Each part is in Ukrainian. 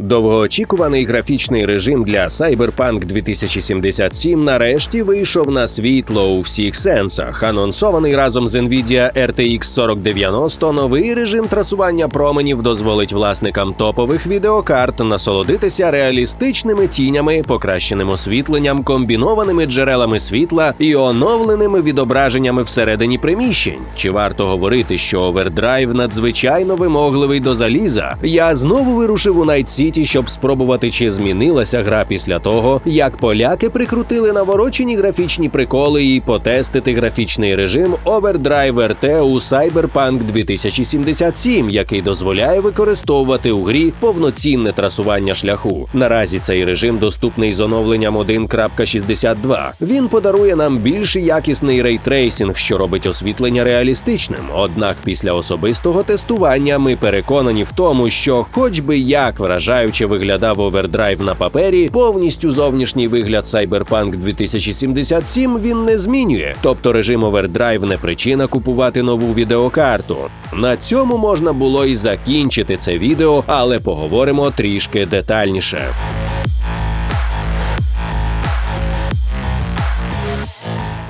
Довгоочікуваний графічний режим для Cyberpunk 2077 нарешті вийшов на світло у всіх сенсах. Анонсований разом з Nvidia RTX 4090 новий режим трасування променів дозволить власникам топових відеокарт насолодитися реалістичними тінями, покращеним освітленням, комбінованими джерелами світла і оновленими відображеннями всередині приміщень. Чи варто говорити, що Overdrive надзвичайно вимогливий до заліза? Я знову вирушив у Night City, щоб спробувати, чи змінилася гра після того, як поляки прикрутили наворочені графічні приколи і потестити графічний режим Overdrive RT у Cyberpunk 2077, який дозволяє використовувати у грі повноцінне трасування шляху. Наразі цей режим доступний з оновленням 1.62. Він подарує нам більш якісний рейтрейсинг, що робить освітлення реалістичним. Однак після особистого тестування ми переконані в тому, що, хоч би як вражаюче виглядав овердрайв на папері, повністю зовнішній вигляд Cyberpunk 2077 він не змінює. Тобто режим овердрайв не причина купувати нову відеокарту. На цьому можна було і закінчити це відео, але поговоримо трішки детальніше.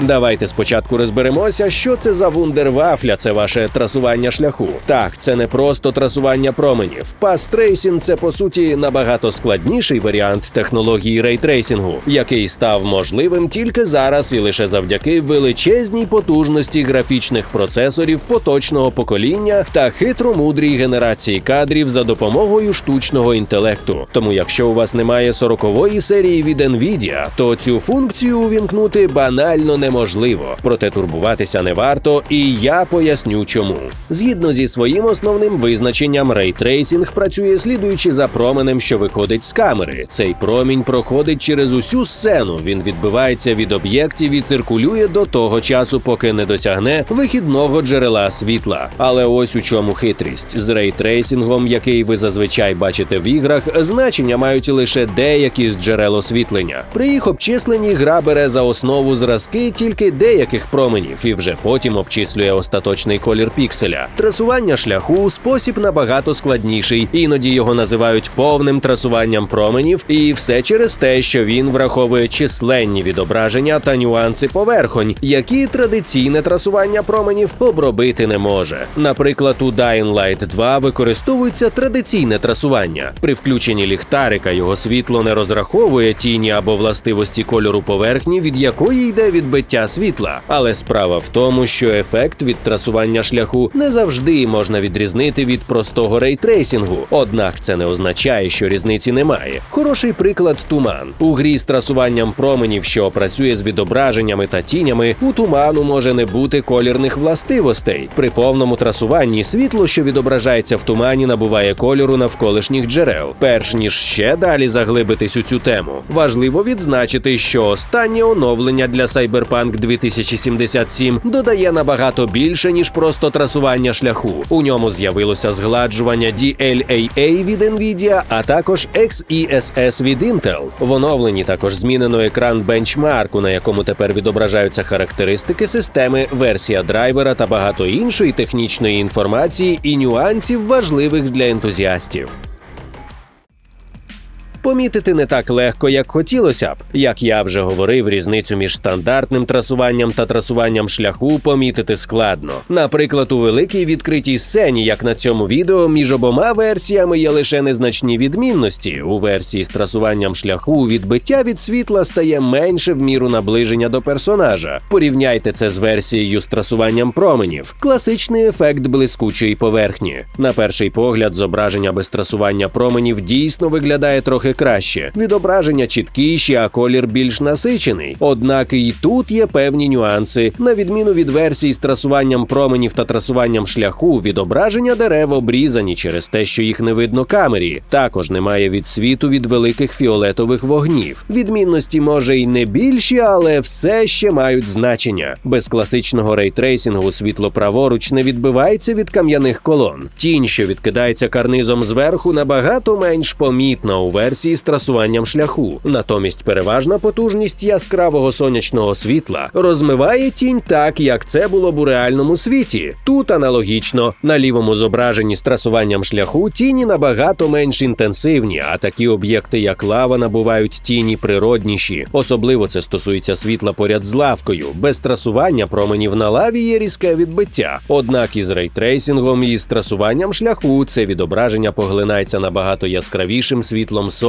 Давайте спочатку розберемося, що це за вундервафля, це ваше трасування шляху. Так, це не просто трасування променів. Пастрейсінг – це по суті набагато складніший варіант технології рейтрейсінгу, який став можливим тільки зараз і лише завдяки величезній потужності графічних процесорів поточного покоління та хитромудрій генерації кадрів за допомогою штучного інтелекту. Тому, якщо у вас немає 40-ї серії від Nvidia, то цю функцію увімкнути банально не неможливо, проте турбуватися не варто, і я поясню чому. Згідно зі своїм основним визначенням, рейтрейсінг працює слідуючи за променем, що виходить з камери. Цей промінь проходить через усю сцену. Він відбивається від об'єктів і циркулює до того часу, поки не досягне вихідного джерела світла. Але ось у чому хитрість з рейтрейсінгом, який ви зазвичай бачите в іграх, значення мають лише деякі з джерел освітлення. При їх обчисленні гра бере за основу зразки тільки деяких променів і вже потім обчислює остаточний колір пікселя. Трасування шляху спосіб набагато складніший, іноді його називають повним трасуванням променів, і все через те, що він враховує численні відображення та нюанси поверхонь, які традиційне трасування променів обробити не може. Наприклад, у Dying Light 2 використовується традиційне трасування. При включенні ліхтарика його світло не розраховує тіні або властивості кольору поверхні, від якої йде відбиття відбиття світла. Але справа в тому, що ефект від трасування шляху не завжди можна відрізнити від простого рейтрейсінгу. Однак це не означає, що різниці немає. Хороший приклад туман у грі з трасуванням променів, що працює з відображеннями та тінями. У туману може не бути колірних властивостей. При повному трасуванні світло, що відображається в тумані, набуває кольору навколишніх джерел. Перш ніж ще далі заглибитись у цю тему, важливо відзначити, що останнє оновлення для Cyberpunk Cyberpunk 2077 додає набагато більше ніж просто трасування шляху. У ньому з'явилося згладжування DLAA від Nvidia, а також XESS від Intel. В оновленні також змінено екран бенчмарку, на якому тепер відображаються характеристики системи, версія драйвера та багато іншої технічної інформації і нюансів важливих для ентузіастів помітити не так легко, як хотілося б. Як я вже говорив, різницю між стандартним трасуванням та трасуванням шляху помітити складно. Наприклад, у великій відкритій сцені, як на цьому відео, між обома версіями є лише незначні відмінності. У версії з трасуванням шляху відбиття від світла стає менше в міру наближення до персонажа. Порівняйте це з версією з трасуванням променів. Класичний ефект блискучої поверхні. На перший погляд, зображення без трасування променів дійсно виглядає трохи краще. Відображення чіткіші, а колір більш насичений. Однак і тут є певні нюанси. На відміну від версій з трасуванням променів та трасуванням шляху, відображення дерев обрізані через те, що їх не видно камері. Також немає відсвіту від великих фіолетових вогнів. Відмінності може й не більші, але все ще мають значення. Без класичного рейтрейсингу світло праворуч не відбивається від кам'яних колон. Тінь, що відкидається карнизом зверху, набагато менш помітна у версії версії з трасуванням шляху. Натомість переважна потужність яскравого сонячного світла розмиває тінь так, як це було б у реальному світі. Тут аналогічно на лівому зображенні з трасуванням шляху тіні набагато менш інтенсивні, а такі об'єкти, як лава, набувають тіні природніші. Особливо це стосується світла поряд з лавкою. Без трасування променів на лаві є різке відбиття. Однак із рейтрейсингом і з трасуванням шляху це відображення поглинається набагато яскравішим світлом сонця.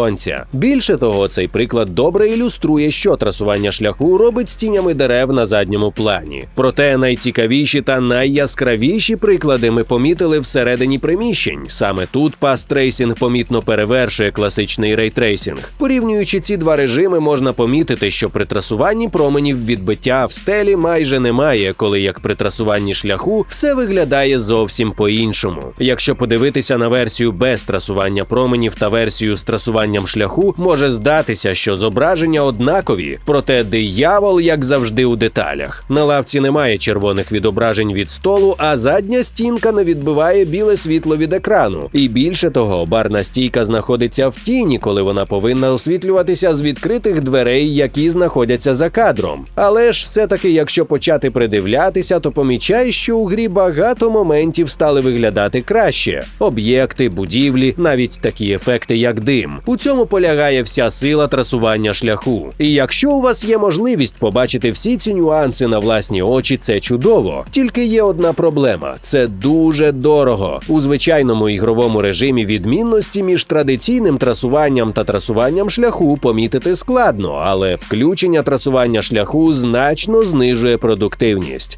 Більше того, цей приклад добре ілюструє, що трасування шляху робить з тінями дерев на задньому плані. Проте найцікавіші та найяскравіші приклади ми помітили всередині приміщень. Саме тут пастрейсінг помітно перевершує класичний рейтрейсінг. Порівнюючи ці два режими, можна помітити, що при трасуванні променів відбиття в стелі майже немає, коли як при трасуванні шляху все виглядає зовсім по-іншому. Якщо подивитися на версію без трасування променів та версію з трасуванням шляху, може здатися, що зображення однакові, проте диявол, як завжди, у деталях. На лавці немає червоних відображень від столу, а задня стінка не відбиває біле світло від екрану. І більше того, барна стійка знаходиться в тіні, коли вона повинна освітлюватися з відкритих дверей, які знаходяться за кадром. Але ж все-таки, якщо почати придивлятися, то помічаєш, що у грі багато моментів стали виглядати краще: об'єкти, будівлі, навіть такі ефекти, як дим. У цьому полягає вся сила трасування шляху. І якщо у вас є можливість побачити всі ці нюанси на власні очі, це чудово. Тільки є одна проблема: це дуже дорого. У звичайному ігровому режимі відмінності між традиційним трасуванням та трасуванням шляху помітити складно, але включення трасування шляху значно знижує продуктивність.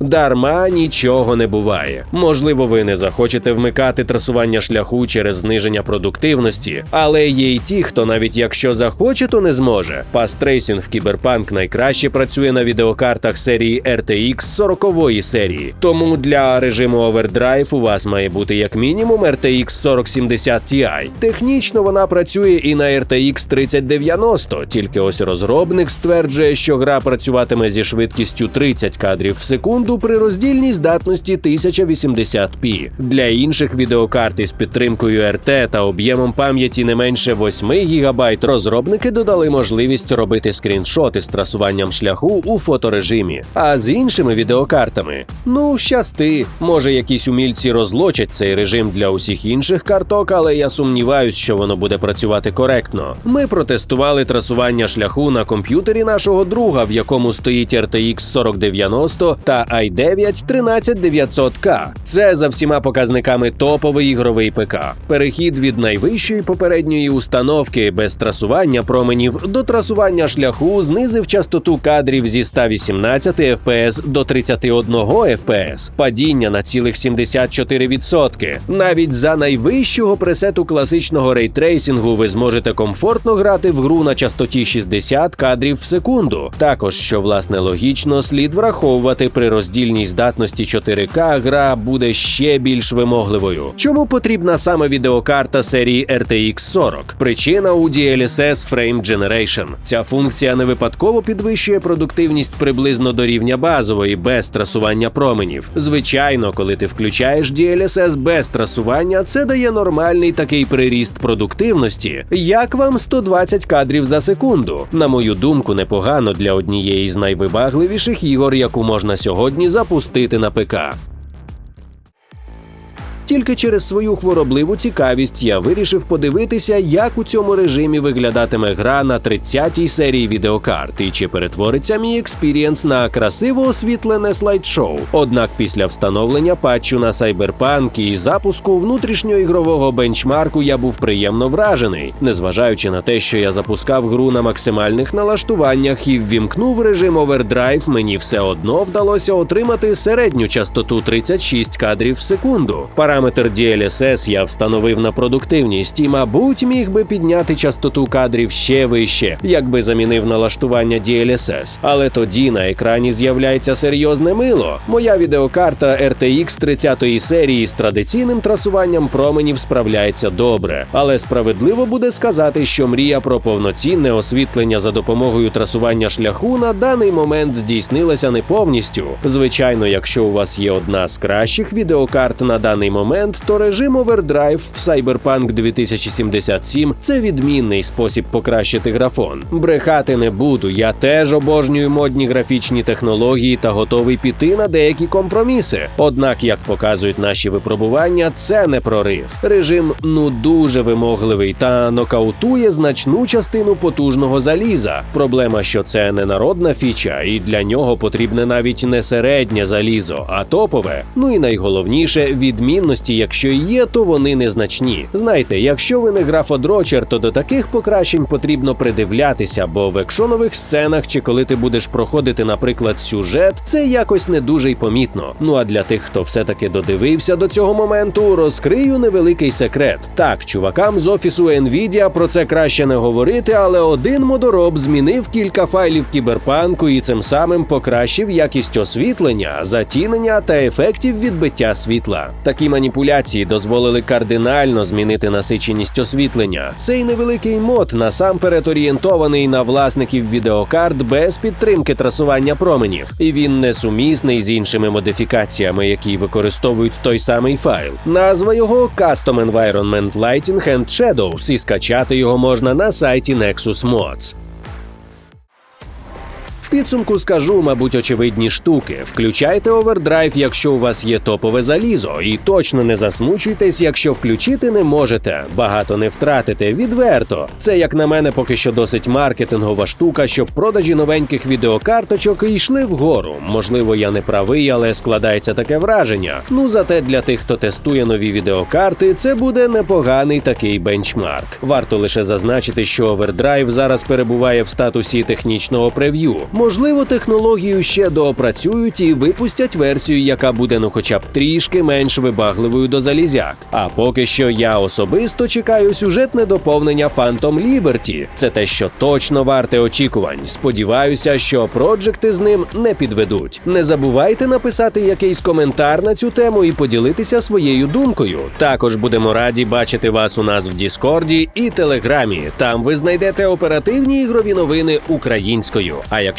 Дарма нічого не буває. Можливо, ви не захочете вмикати трасування шляху через зниження продуктивності, але є й ті, хто навіть якщо захоче, то не зможе. Пастрейсінг в Кіберпанк найкраще працює на відеокартах серії RTX 40 серії. Тому для режиму Overdrive у вас має бути як мінімум RTX 4070 Ti. Технічно вона працює і на RTX 3090, тільки ось розробник стверджує, що гра працюватиме зі швидкістю 30 кадрів в секунду при роздільній здатності 1080p. Для інших відеокарт із підтримкою РТ та об'ємом пам'яті не менше 8 ГБ розробники додали можливість робити скріншоти з трасуванням шляху у фоторежимі. А з іншими відеокартами, ну щасти, може якісь умільці розлочать цей режим для усіх інших карток, але я сумніваюсь, що воно буде працювати коректно. Ми протестували трасування шляху на комп'ютері нашого друга, в якому стоїть RTX 4090 та i9 13900K. Це за всіма показниками топовий ігровий ПК. Перехід від найвищої попередньої установки без трасування променів до трасування шляху знизив частоту кадрів зі 118 FPS до 31 FPS, падіння на цілих 74%. Навіть за найвищого пресету класичного рейтрейсингу ви зможете комфортно грати в гру на частоті 60 кадрів в секунду. Також, що власне логічно, слід враховувати при роздільній здатності 4К гра буде ще більш вимогливою. Чому потрібна саме відеокарта серії RTX 40? Причина у DLSS Frame Generation. Ця функція не випадково підвищує продуктивність приблизно до рівня базової без трасування променів. Звичайно, коли ти включаєш DLSS без трасування, це дає нормальний такий приріст продуктивності. Як вам 120 кадрів за секунду? На мою думку, непогано для однієї з найвибагливіших ігор, яку можна сьогодні запустити на ПК. Тільки через свою хворобливу цікавість я вирішив подивитися, як у цьому режимі виглядатиме гра на 30-й серії відеокарт і чи перетвориться мій експірієнс на красиво освітлене слайд-шоу. Однак після встановлення патчу на Cyberpunk і запуску внутрішньоігрового бенчмарку я був приємно вражений, незважаючи на те, що я запускав гру на максимальних налаштуваннях і ввімкнув режим Overdrive, мені все одно вдалося отримати середню частоту 36 кадрів в секунду. Параметр DLSS я встановив на продуктивність і, мабуть, міг би підняти частоту кадрів ще вище, якби замінив налаштування DLSS. Але тоді на екрані з'являється серйозне мило. Моя відеокарта RTX 30 серії з традиційним трасуванням променів справляється добре, але справедливо буде сказати, що мрія про повноцінне освітлення за допомогою трасування шляху на даний момент здійснилася не повністю. Звичайно, якщо у вас є одна з кращих відеокарт на даний момент момент, то режим Overdrive в Cyberpunk 2077 – це відмінний спосіб покращити графон. Брехати не буду. Я теж обожнюю модні графічні технології та готовий піти на деякі компроміси. Однак, як показують наші випробування, це не прорив. Режим ну дуже вимогливий та нокаутує значну частину потужного заліза. Проблема, що це не народна фіча, і для нього потрібне навіть не середнє залізо, а топове. Ну і найголовніше відмінності, якщо і є, то вони незначні. Знаєте, якщо ви не графодрочер, то до таких покращень потрібно придивлятися, бо в екшонових сценах чи коли ти будеш проходити, наприклад, сюжет, це якось не дуже й помітно. Ну а для тих, хто все-таки додивився до цього моменту, розкрию невеликий секрет. Так, чувакам з офісу Nvidia про це краще не говорити, але один модороб змінив кілька файлів кіберпанку і цим самим покращив якість освітлення, затінення та ефектів відбиття світла. Такі маніпуляції дозволили кардинально змінити насиченість освітлення. Цей невеликий мод насамперед орієнтований на власників відеокарт без підтримки трасування променів, і він несумісний з іншими модифікаціями, які використовують той самий файл. Назва його Custom Environment Lighting and Shadows, і скачати його можна на сайті Nexus Mods. В підсумку скажу, мабуть, очевидні штуки. Включайте овердрайв, якщо у вас є топове залізо, і точно не засмучуйтесь, якщо включити не можете. Багато не втратите, відверто. Це, як на мене, поки що досить маркетингова штука, щоб продажі новеньких відеокарточок йшли вгору. Можливо, я не правий, але складається таке враження. Ну зате для тих, хто тестує нові відеокарти, це буде непоганий такий бенчмарк. Варто лише зазначити, що овердрайв зараз перебуває в статусі технічного прев'ю. Можливо, технологію ще доопрацюють і випустять версію, яка буде ну хоча б трішки менш вибагливою до залізяк. А поки що я особисто чекаю сюжетне доповнення Phantom Liberty. Це те, що точно варте очікувань. Сподіваюся, що проджекти з ним не підведуть. Не забувайте написати якийсь коментар на цю тему і поділитися своєю думкою. Також будемо раді бачити вас у нас в Діскорді і Телеграмі. Там ви знайдете оперативні ігрові новини українською. А